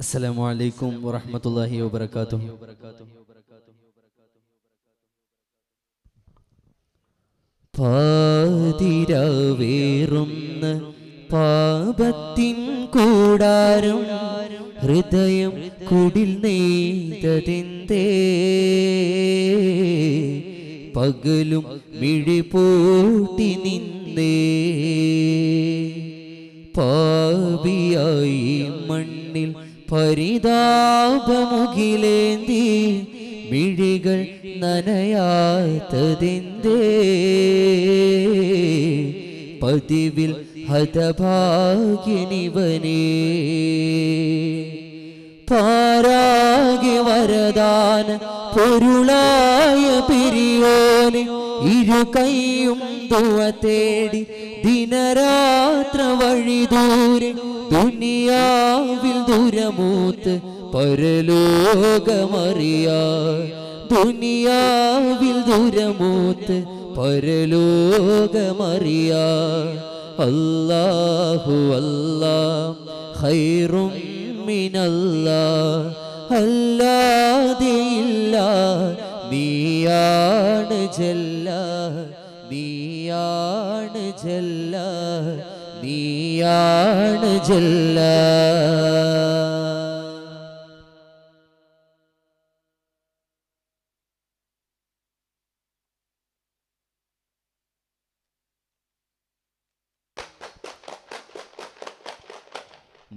അസ്സലാമു അലൈക്കും വറഹ്മത്തുള്ളാഹി വബറകാതുഹു. പാതിരവേറുന്ന പാപത്തിൻ കൂടാരം ഹൃദയം കുടിൽ നെയ്തതിന്റെ പകലും മിഴിപൂട്ടി നിന്നേ? പാപിയായി മണ്ണിൽ പരിതാപമുകിലേന്തി മിഴികൾ നനയാത്തതിന്റെ പതിവിൽ ഹതഭാഗ്യനിവനെ. പാരാകെ വരദാന പൊരുളായ പിരിയോനെ ഇരു കൈയും തുവ തേടി ദിനരാത്ര വഴി ദൂരെ ദുനിയാവിൽ ദൂരമൂത്ത് പരലോകമറിയാ ദുനിയാവിൽ ദൂരമൂത്ത് പരലോകമറിയാ അല്ലാഹു അല്ലാ ഖൈറും മിനല്ലാ അല്ലാതെയില്ല നീയാണ് ജല്ല നീയാണ് ജല്ല നീയാണ് ജല്ല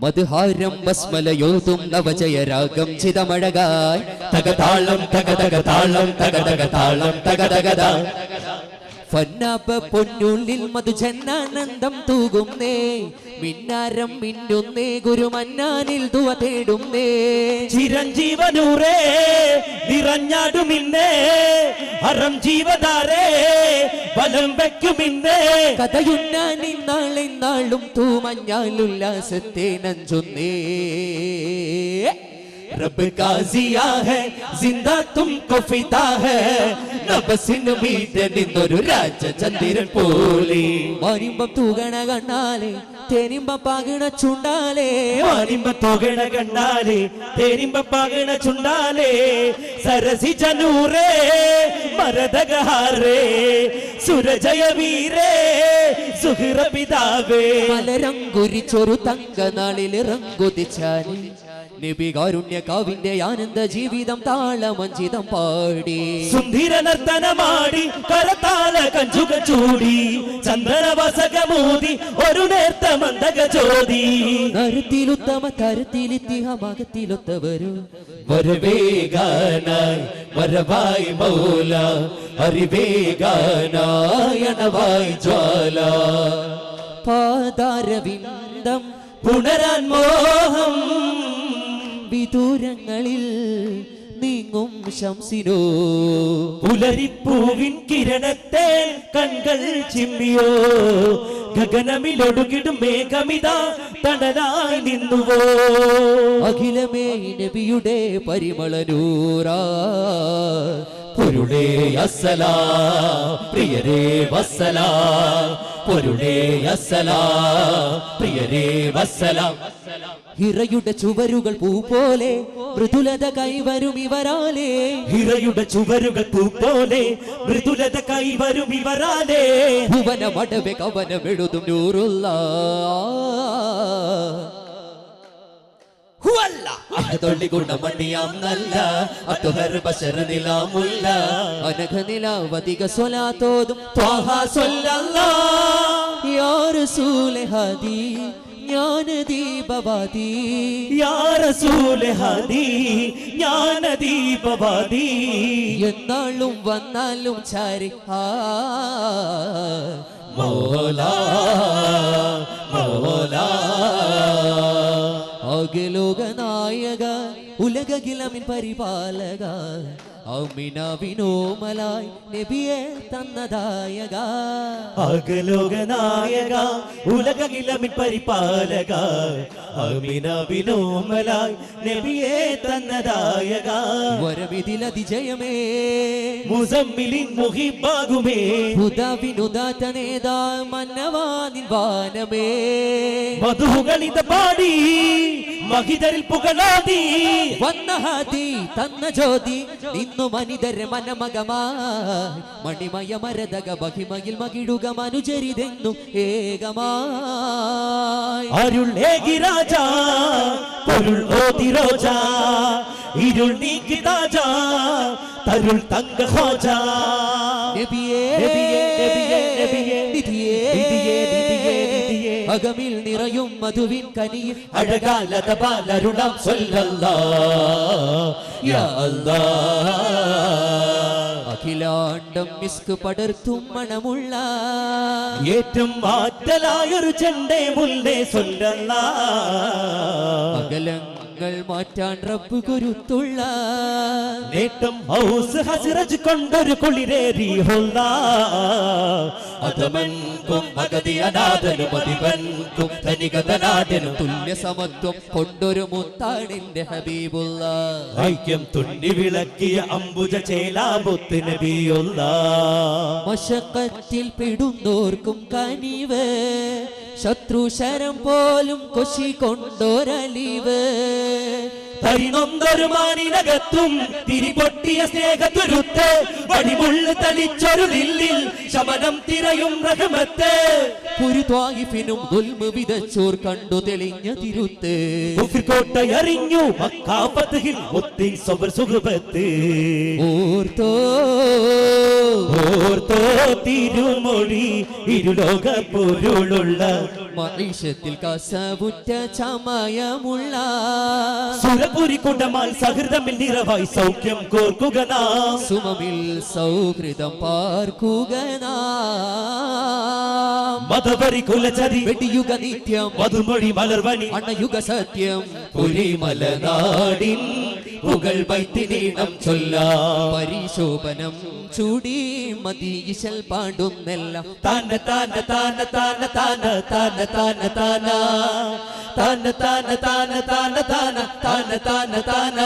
മധുഹാരം ബസ്മലയോതും നവജയരാഗം ചിതമഴകായ്. തകതാളം തകതകതാളം തകതകതാളം തകതകത പൊന്നാപ്പ പൊന്നുള്ളിൽ മധുജന്നാനന്ദം തൂകുന്നേ. മിന്നാരം മിന്നുന്നേ ഗുരുമന്നാനിൽ തുവ തേടുന്നേ. ചിരഞ്ജീവനൂറേ നിറഞ്ഞാടുമിന്നേ അറം ജീവതാരേ ബലം വെക്കുമിന്നേ കഥയുന്നാനി നാളെ നാളും തൂമഞ്ഞാലുല്ലാസത്തെ നഞ്ചുന്നേ. रब का जिया है जिंदा तुमको फिदा है നബസിന് മീതെ നിന്നൊരു രാജചന്ദ്രൻ പോലെ മാരിമ്പം തൂകണ കണ്ണാലേ തേനിമ്പം പാകിണ ചുണ്ടാലേ മാനിമ്പ തുകണ കണ്ടാലേ തേനിമ്പ പകണ ചുണ്ടാലേ സരസി ജനൂരേ മരതകഹാരേ സുരജയ വീരേ സുഹൃ പിതാവേ മലരങ്കുരിച്ചൊരു തങ്ക നാളിൽ ഇറങ്ങുതിച്ചാല് നബി കാരുണ്യ കാവിന്റെ ആനന്ദ ജീവിതം താളമഞ്ചിതം പാടി. സുന്ദര നർത്തനമാടി കരത്താല കഞ്ചുക ചൂടി. ചന്ദന വസകമൂതി ഒരു നേർത്ത മന്ദക ജ്യോതി നരത്തിലുത്തമ തരത്തിലിത്തിഹമകത്തിലൊത്തവരു വരവേഗാനായി വരവായി മൗല. അറിവേഗാനായണവായി ജ്വാല. പാതാരവിന്ദം പുണരാൻ മോഹം വിദൂരങ്ങളിൽ നീങ്ങും ശംസിനോ. പുലരിപ്പൂവിൻ കിരണത്തെ കൺകൾ ചിമ്മിയോ. ഗഗനമിലൊടുകിടും മേഘമിത തണലായി നിന്നുവോ. അഖിലമേ നബിയുടെ പരിമളനൂറാ. പൊരുളേ അസലാ പ്രിയരേ വസലാ. പൊരുളേ അസലാ പ്രിയരേ വസ്സലാം. ഹിറയുടെ ചുവരുകൾ പൂ പോലെ മൃദുലത കൈവരും ഇവരാലേ. ഹിറയുടെ ചുവരുകൾ പൂ പോലെ മൃദുലത കൈവരും ഇവരാലേ. ഭുവന മടവെ കവനമെഴുതും നൂറുള്ള. തൊള്ളികൊണ്ട മണിയാം നല്ല അതുഹർ ബശർ നിലാമുല്ല അനഘനിലാവധിക സ്വലാത്തോതും ത്വാഹ സ്വല്ലല്ലാ. യാറസൂലെ ഹദി ജ്ഞാന ദീപവാദി ദീപവാദി എന്നാളും വന്നാലും ചാരി മോലാ മോലാ. അഖിലോക നായക ഉലകിലമിൻ പരിപാലക. അമിന വിനോമലായി നബിയെ തന്നദായക. അകലോകനായക ഉലകിലമിൻ പരിപാലക. അമിന വിനോമലായി നബിയെ തന്നദായക. വരവിതിലതിജയമേ. മുസമ്മിലിൻ മുഹിബാകുമേ ഹുദാവിനുദാത്ത നേതാ മന്നവാനിൻ വാനമേ. മധുകളിത പാടി മഹിതരിൽ പുകളാതി വന്ന ഹാതി തന്ന ജ്യോതി നിന്നു മനിതര മനമകമായി മണിമയ മരതക ബഹിമയിൽ മകിടുക മനുചരിതെന്നു ഏകമായി. അരുൾ ഏകി രാജ പൊരുൾ ഇരുൾ നീക്കി താജ തരുൾ തങ്ക ഹോജ നബിയേ നബിയേ, നബിയേ, നബിയേ, നിധിയേ, നിധിയേ, നിധിയേ, നിധിയേ. അകമിൽ നിറയും മധുവിൻ കനിയും അഴകാലത സ്വല്ലല്ലാ യാ അഖിലാണ്ടം മിസ്ക് പടർത്തും മണമുള്ള ഏറ്റവും മാറ്റലായൊരു ചെണ്ടേ മുല്ലേ സ്വല്ലല്ലാ അകലങ്ങൾ മാറ്റാൻ റബ്ബ് കുരുത്തുള്ള. നേട്ടം ഹൗസ് ഹസിറജ് കൊണ്ടൊരു കുളിരേറി അതമൻകും അഗതി അനാഥനും അതിവൻകും ധനികതനാഥനും തുല്യ സമത്വം കൊണ്ടൊരു മുത്താണിന്റെ ഹബീബുള്ള. ഐക്യം തുന്നി വിളക്കിയ അംബുജ ചേലാബുത്ത് നബിയുള്ള. മശക്കത്തിൽ പെടുന്നോർക്കും കനിവ്. ശത്രു ശരം പോലും കൊശി കൊണ്ടോരലിവ്. തരിനൊന്തൊരു മാനിനകത്തും തിരിപൊട്ടിയ സ്നേഹത്തുരുത്ത് വടിമുള്ളു തളിച്ചൊരു നില്ലിൽ ശമനം തിരയും റഹമത്ത്. ഒരു ത്വാഹിഫിനും ദുൽമ വിതച്ചോർ കണ്ടു തെളിഞ്ഞ തിരുത്ത്. കോട്ടയറിഞ്ഞു മക്കാപത്തിൽ ഒത്തി സ്വർ സുഹൃപത്ത് ഓർത്തോ? ഓർത്തോ തിരുമൊഴി ഇരുലോക പൊരുളുള്ള മനുഷ്യത്തിൽ കസവുറ്റ ചമയമുള്ള കുണ്ടമാൽ സഹൃദമിൽ നിറവായി സൗഖ്യം കോർക്കുക നാം. സുമമിൽ സൗഹൃദം പാർക്കുക മതപരി കുലചതി വെടിയുക നിത്യം. മധുമൊഴി മലർവണി. അണയുക സത്യം. പുലിമലനാടിൻ പുകൾ വൈത്തിനീണം ചൊല്ല പരിശോഭനം ചൂടി മതീശൽ പാടുന്നെല്ലാം താന താന താന താന താന താന താന താന താന താന താന താന താന താന താന താന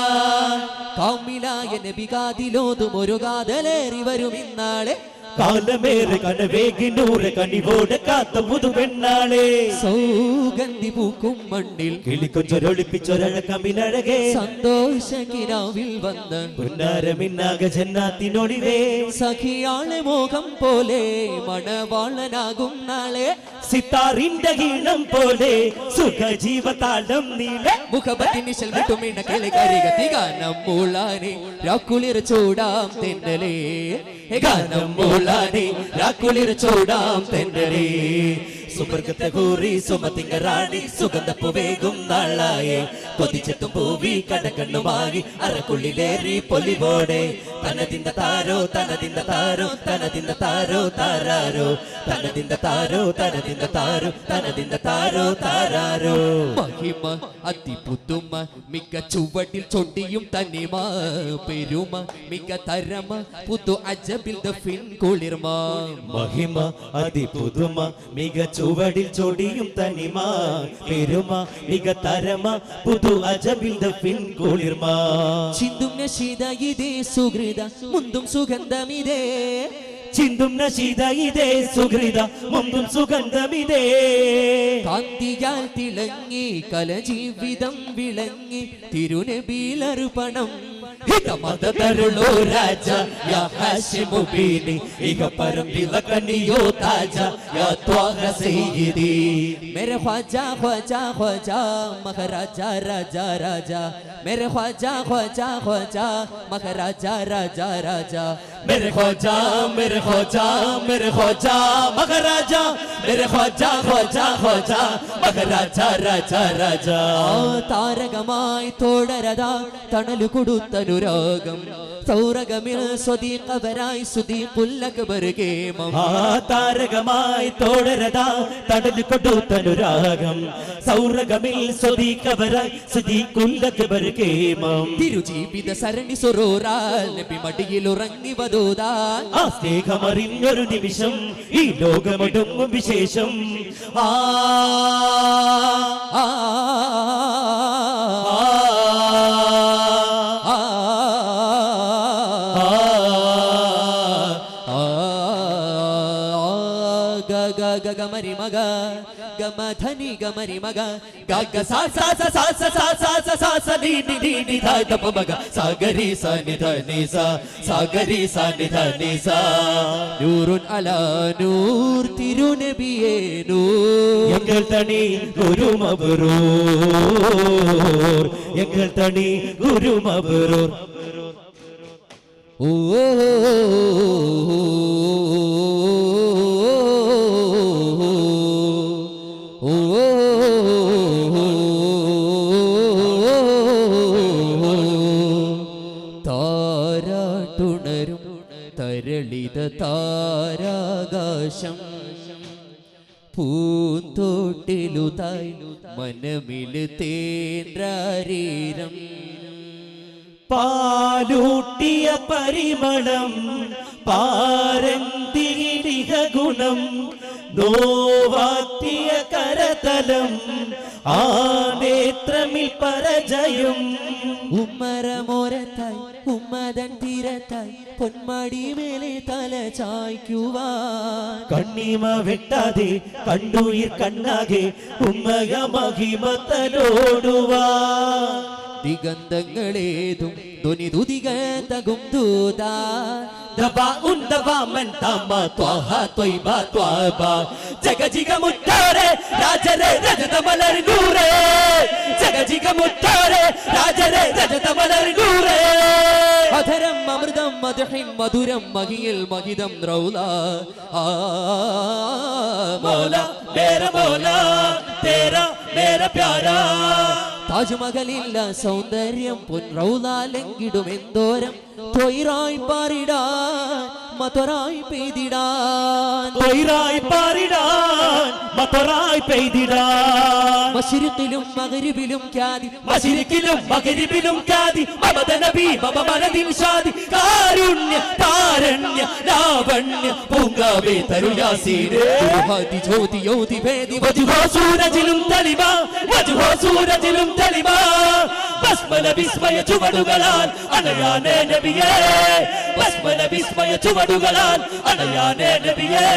കാമിലായ നബികാതിലോതും ഒരു കാതലേറി വരും ഇന്നാളെ കാലമേറെ കനവേഗി നൂറ് കനിവോടെ കാത്ത മുതുപെണ്ണാളെ സൗഗന്ധി പൂക്കും മണ്ണിൽ കിളിക്കൊച്ചൊരൊളിപ്പിച്ചൊരഴകമിനഴകേ സന്തോഷ കിരാവിൽ വന്ന് പുന്നാരമിന്നാക ജന്നാത്തിനൊടിവേ സഖിയാളെ മോഹം പോലെ മണവാളനാകും നാളെ. സിത്താറിന്റെ ഈണം പോലെ സുഖജീവതാളം നീളെ. മുഖപത്തിനിശൽ വിട്ടുമിണ കിളികരിക ഗാനം മൂളാനെ. രാക്കുളിർ ചൂടാം തെന്നലേ. ഗാനം മൗലാനെ രാക്കുളിർ ചൂടാം തെന്നരേ സുമർഗത്തെ കൂറി സുമതിങ്ക റാണി സുഗന്ധപ്പു വേഗം നാളായി. കൊതിച്ചെത്തും പൂവി കടക്കണ്ണുമായി അരക്കുള്ളിലേറി പൊലിവോടെ. തനതിന്റെ താരോ തനതിന്റെ താരോ തനതിന്റെ താരോ താരാരോ. തനതിന്റെ താരോ തനതിന്റെ താരോ തനതിന്റെ താരോ താരാരോ. മഹിമ അതിപുതുമ മിക്ക ചുവട്ടിൽ ചൊണ്ടിയും തന്നിമ പെരുമ മിക്ക തരമ പുതു അജബിൽ ദഫിൻ കുളിർമ. മഹിമ അതിപുതുമ മിക ചുവടിൽ ചൊടിയും തനിമ പെരുമ മിക തരമ പുതു അജബിന്ദ പിൻ കുളിർമ. ചിന്തും നശീത ഇതേ സുഹൃത മുന്തും സുഗന്ധമിതേ. ചിന്തും നശീത ഇതേ സുഹൃത മുന്തും സുഗന്ധമിതേ. കാന്തിയാൽ തിളങ്ങി കല ജീവിതം വിളങ്ങി തിരുനബീലർപ്പണം ఇక మద్దతరులో రాజా యా హాషిము బీని ఇక పరం దిలకనియో తాజా యా త్వాహ సయ్యిది मेरे ख्वाजा ख्वाजा ख्वाजा महाराजा राजा राजा मेरे ख्वाजा ख्वाजा ख्वाजा महाराजा राजा राजा میرے خواجہ میرے خواجہ میرے خواجہ مہاراجا میرے خواجہ خواجہ خواجہ മഹാരാജാ രാജാ രാജാ താരകമായി തോടരതാ തണലു കൊടുത്തനുരാഗം സൗരകമിൽ സ്വദീഖവരായി സുദീഖുല്ലകബർഗേമം താരകമായി തോടരതാ തണലു കൊടുത്തനുരാഗം സൗരകമിൽ സ്വദീഖവരായി സുദീഖുല്ലകബർഗേമം തിരുജീവിത സരണി സുറോറാൽ നബി മടിയിൽ ഉറങ്ങി വധു വധൂതാ ആ സ്നേഹമറിഞ്ഞൊരു നിമിഷം ഈ ലോകമൊടുങ്ങും വിശേഷം ആ ആ ഗ ഗ ഗ ഗമരി గమ ధని గమ రి మగ గగ సా సా సా సా సా సా సా సా సా సా ని ని ని ని ధ ద ప మగ సాగరి సా ని ధ ని సా సాగరి సా ని ధ ని సా നൂറുൻ അല നൂർ തിരുനബിയേ നൂർ എങ്കിൽ തണി ഗുരു മബറൂർ എങ്കിൽ തണി ഗുരു മബറൂർ ഓ തരളിത താരാകാശം. പൂന്തോട്ടിലുതായി മനമിൽ തേന്ദ്രാരീരം. പാലൂട്ടിയ പരിമളം പാരന്തിരിക ഗുണം നോവാത്തിയ കരതലം ആ നേത്രമിൽ പരജയം. ഉമ്മരമോരത്തായി ഉമ്മതൻ തീരത്തായി പൊന്മടി മേലെ തല ചായ്ക്കുവാൻ. കണ്ണിമ വെട്ടാതെ കണ്ടുയിർ കണ്ണാകെ ഉമ്മയ മഹിമത്തലോടുവാ ദിഗന്ധങ്ങളേതും ധ്വനി തുതികത്തകും ദൂതാ. ദബാ ഉൻ അമൃതം മധുഹിൻ മധുരം മഹിയിൽ മഹിതം റൗല മോല മേര മോല തേര മേര പ്യാരാ. താജ്മഹലില്ല സൗന്ദര്യം പൊൻറൗലാലെങ്കിടും എന്തോരം തൊയിറായി പാറിടാൻ മധുരായി പെയ്തിടാൻ. തൊയ്റായി പാറിടാൻ. മതൊറായി പെയ്തിടാൻ മശിരത്തിലും മകരിവിലും ഖ്യാതി. മശിരിക്കിലും മകരിബിലും ഖ്യാതി. മമത നബി മമ മനതിൽ ഷാദി. കാരുണ്യ താരണ്യ ലാവണ്യ പൂങ്കാവേ തരുയാസീരേ ഹാദി ജ്യോതി യോതി ഭേദി വജുഹോ സൂരജിലും തലിവ വജുഹോ സൂരജിലും തലിവ ബസ്മല വിസ്മയ ചുവടുകളാൽ അണയാനേ നബിയേ. ബസ്മല വിസ്മയ ചുവടുകളാൽ അണയാനേ നബിയേ.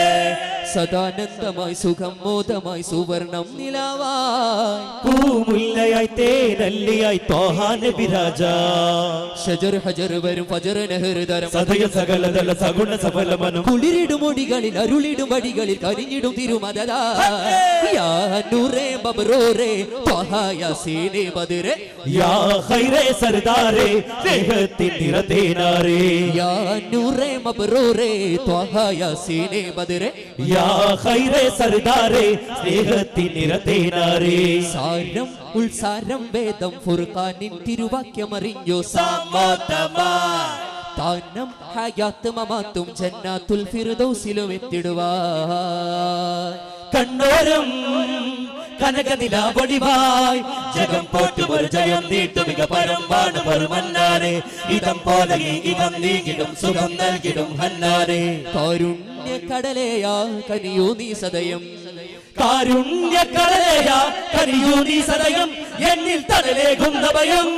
സദാനന്ദമായി സുഖം മോദമായി സുവർണം നിലാവായി. പൂമുല്ലയായി തേനല്ലിയായി തോഹാന വിരാജ ഷജർ ഹജർ വരും ഫജർ നെഹൃതരം സദയ സകലതല സഗുണ സഫലമനം. കുളിരിടും ഒടികളിൽ അരുളിടും വടികളിൽ കരിഞ്ഞിടും തിരുമതലാ. യാ നൂറേ ബബറോരേ ത്വഹായാസീനേ ബദറേ യാ ഖൈറേ സർദാരേ സ്നേഹത്തിൻ നിറതേനാരേ യാ നൂറേ മബറൂരേ ത്വഹായാസീനേ ബദറേ യാ ഖൈറേ സർദാരേ സ്നേഹത്തിൻ നിറതേനാരേ സാരം ഉൾസാരം വേദം ഫുർഖാനിൻ തിരുവാക്യമറിഞ്ഞു. സമ്മതമാ താനം ഹയാത്ത് മമാത്തും ജന്നാത്തുൽ ഫിർദൗസിലും എത്തിടുവാ കണ്ണോരം കനകനിലാവൊളിവായി ജഗം പോറ്റുമൊരു ജയം നീട്ടുമിക പരമ്പാണ് പരുമന്നാനെ ഇതം പോലെ ഇവം നീകിടും സുഖം നൽകിടും ഹന്നാനെ കാരുണ്യ കടലേയാ കനിയൂ നീ സദയം. കടലേയാ കനിയൂ നീ സദയം. എന്നിൽ തടലേകുന്ന ഭയം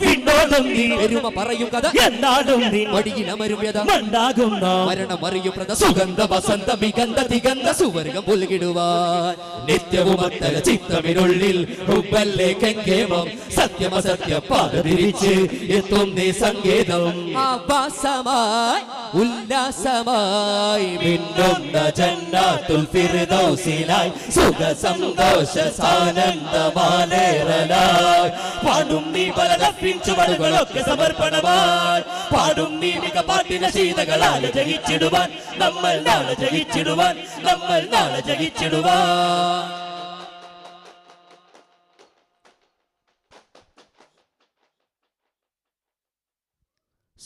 വിണ്ണോടും നീ പെരുമ പറയും കഥ. എന്നാടും നീ മടിയിലമരും വ്യത. മണ്ണാകുന്ന മരണമറിയും പ്രത. സുഗന്ധ വസന്ത വിഗന്ധ തികന്ത സുവർഗം പുൽകിടുവാൻ. നിത്യവും അത്തര ചിത്തമിനുള്ളിൽ ഹുബല്ലേ കെങ്കേമം. സത്യമസത്യ പാതതിരിച്ച് എത്തും നീ സങ്കേതം. ആവാസമായി ഉല്ലാസമായി മിന്നുന്ന ജന്നാത്തുൽ ഫിർദൗസിലായി സുഖ സന്തോഷ സാനന്ദമാലേറലായി. പാടും നീ പലതപ്പിൻ ചുവടുകളൊക്കെ സമർപ്പണമായി. പാടും നീ മിക പാട്ടിന ശീതകളാൽ ജയിച്ചിടുവാൻ നമ്മൾ നാളെ ജയിച്ചിടുവാൻ നമ്മൾ നാളെ ജയിച്ചിടുവാൻ.